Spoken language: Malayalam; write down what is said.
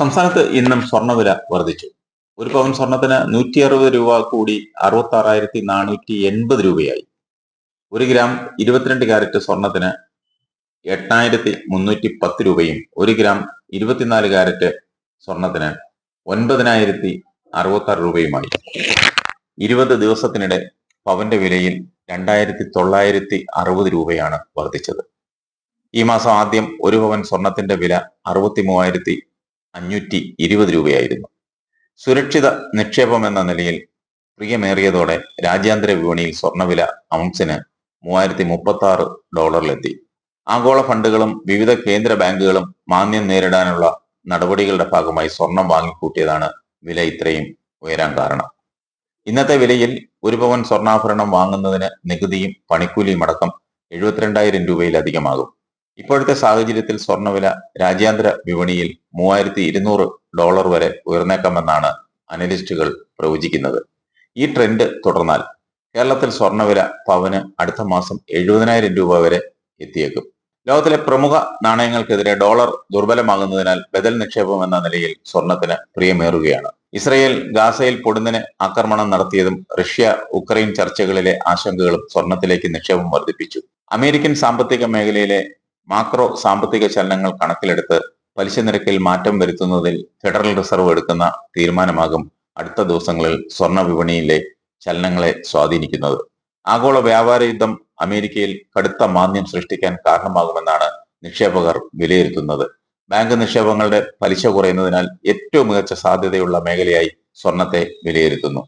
സംസ്ഥാനത്ത് ഇന്നും സ്വർണവില വർദ്ധിച്ചു. ഒരു പവൻ സ്വർണത്തിന് നൂറ്റി അറുപത് രൂപ കൂടി അറുപത്തി ആറായിരത്തി നാനൂറ്റി എൺപത് രൂപയായി. ഒരു ഗ്രാം ഇരുപത്തിരണ്ട് കാരറ്റ് സ്വർണത്തിന് എട്ടായിരത്തി മുന്നൂറ്റി പത്ത് രൂപയും ഒരു ഗ്രാം ഇരുപത്തിനാല് കാരറ്റ് സ്വർണത്തിന് ഒൻപതിനായിരത്തി അറുപത്തി ആറ് രൂപയുമായി. ഇരുപത് ദിവസത്തിനിടെ പവന്റെ വിലയിൽ രണ്ടായിരത്തി തൊള്ളായിരത്തി അറുപത് രൂപയാണ് വർദ്ധിച്ചത്. ഈ മാസം ആദ്യം ഒരു പവൻ സ്വർണത്തിന്റെ വില അറുപത്തി മൂവായിരത്തി അഞ്ഞൂറ്റി ഇരുപത് രൂപയായിരുന്നു. സുരക്ഷിത നിക്ഷേപം എന്ന നിലയിൽ പ്രിയമേറിയതോടെ രാജ്യാന്തര വിപണിയിൽ സ്വർണവില ഔൺസിന് മൂവായിരത്തി മുപ്പത്തി ആറ് ഡോളറിലെത്തി. ആഗോള ഫണ്ടുകളും വിവിധ കേന്ദ്ര ബാങ്കുകളും മാന്യം നേരിടാനുള്ള നടപടികളുടെ ഭാഗമായി സ്വർണം വാങ്ങിക്കൂട്ടിയതാണ് വില ഇത്രയും ഉയരാൻ കാരണം. ഇന്നത്തെ വിലയിൽ ഒരു പവൻ സ്വർണാഭരണം വാങ്ങുന്നതിന് നികുതിയും പണിക്കൂലിയും അടക്കം എഴുപത്തിരണ്ടായിരം രൂപയിലധികമാകും. ഇപ്പോഴത്തെ സാഹചര്യത്തിൽ സ്വർണവില രാജ്യാന്തര വിപണിയിൽ മൂവായിരത്തി ഇരുന്നൂറ് ഡോളർ വരെ ഉയർന്നേക്കാമെന്നാണ് അനലിസ്റ്റുകൾ പ്രവചിക്കുന്നത്. ഈ ട്രെൻഡ് തുടർന്നാൽ കേരളത്തിൽ സ്വർണവില പവന് അടുത്ത മാസം എഴുപതിനായിരം രൂപ വരെ എത്തിയേക്കും. ലോകത്തിലെ പ്രമുഖ നാണയങ്ങൾക്കെതിരെ ഡോളർ ദുർബലമാകുന്നതിനാൽ ബദൽ നിക്ഷേപം എന്ന നിലയിൽ സ്വർണത്തിന് പ്രിയമേറുകയാണ്. ഇസ്രയേൽ ഗാസയിൽ പൊടുന്നിന് ആക്രമണം നടത്തിയതും റഷ്യ ഉക്രൈൻ ചർച്ചകളിലെ ആശങ്കകളും സ്വർണത്തിലേക്ക് നിക്ഷേപം വർദ്ധിപ്പിച്ചു. അമേരിക്കൻ സാമ്പത്തിക മേഖലയിലെ മാക്രോ സാമ്പത്തിക ചലനങ്ങൾ കണക്കിലെടുത്ത് പലിശ നിരക്കിൽ മാറ്റം വരുത്തുന്നതിൽ ഫെഡറൽ റിസർവ് എടുക്കുന്ന തീരുമാനമാകും അടുത്ത ദിവസങ്ങളിൽ സ്വർണ വിപണിയിലെ ചലനങ്ങളെ സ്വാധീനിക്കുന്നത്. ആഗോള വ്യാപാര യുദ്ധം അമേരിക്കയിൽ കടുത്ത മാന്ദ്യം സൃഷ്ടിക്കാൻ കാരണമാകുമെന്നാണ് നിക്ഷേപകർ വിലയിരുത്തുന്നത്. ബാങ്ക് നിക്ഷേപങ്ങളുടെ പലിശ കുറയുന്നതിനാൽ ഏറ്റവും മികച്ച സാധ്യതയുള്ള മേഖലയായി സ്വർണത്തെ വിലയിരുത്തുന്നു.